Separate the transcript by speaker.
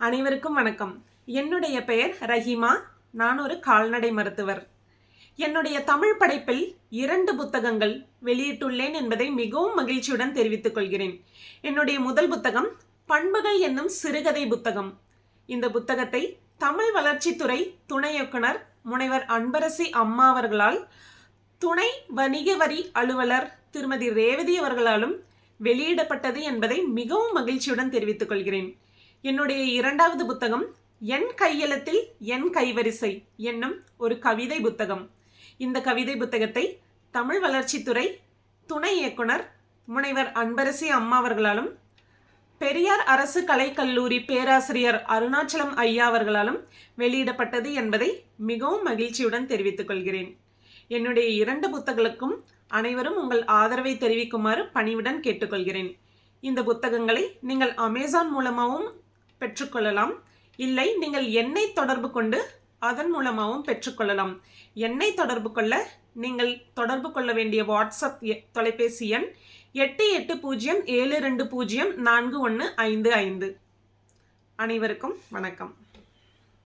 Speaker 1: அனைவருக்கும் வணக்கம். என்னுடைய பெயர் ரஹீமா. நான் ஒரு கால்நடை மருத்துவர். என்னுடைய தமிழ் படைப்பில் இரண்டு புத்தகங்கள் வெளியிட்டுள்ளேன் என்பதை மிகவும் மகிழ்ச்சியுடன் தெரிவித்துக் கொள்கிறேன். என்னுடைய முதல் புத்தகம் பண்புகள் என்னும் சிறுகதை புத்தகம். இந்த புத்தகத்தை தமிழ் வளர்ச்சித்துறை துணை இயக்குனர் முனைவர் அன்பரசி அம்மா அவர்களால் துணை வணிக வரி அலுவலர் திருமதி ரேவதி அவர்களாலும் வெளியிடப்பட்டது என்பதை மிகவும் மகிழ்ச்சியுடன் தெரிவித்துக் கொள்கிறேன். என்னுடைய இரண்டாவது புத்தகம் என் கையெழுத்தில் என் கைவரிசை என்னும் ஒரு கவிதை புத்தகம். இந்த கவிதை புத்தகத்தை தமிழ் வளர்ச்சித்துறை துணை இயக்குனர் முனைவர் அன்பரசி அம்மா அவர்களாலும் பெரியார் அரசு கலைக்கல்லூரி பேராசிரியர் அருணாச்சலம் ஐயா அவர்களாலும் வெளியிடப்பட்டது என்பதை மிகவும் மகிழ்ச்சியுடன் தெரிவித்துக் கொள்கிறேன். என்னுடைய இரண்டு புத்தகங்களுக்கும் அனைவரும் உங்கள் ஆதரவை தெரிவிக்குமாறு பணிவுடன் கேட்டுக்கொள்கிறேன். இந்த புத்தகங்களை நீங்கள் அமேசான் மூலமாகவும் பெற்றுக்கொள்ளலாம். இல்லை நீங்கள் என்னை தொடர்பு கொண்டு அதன் மூலமாகவும் பெற்றுக்கொள்ளலாம். என்னை தொடர்பு கொள்ள நீங்கள் தொடர்பு கொள்ள வேண்டிய வாட்ஸ்அப் எ- தொலைபேசி எண் எட்டு எட்டு பூஜ்ஜியம் ஏழு ரெண்டு பூஜ்ஜியம் நான்கு ஒன்று ஐந்து ஐந்து. அனைவருக்கும் வணக்கம்.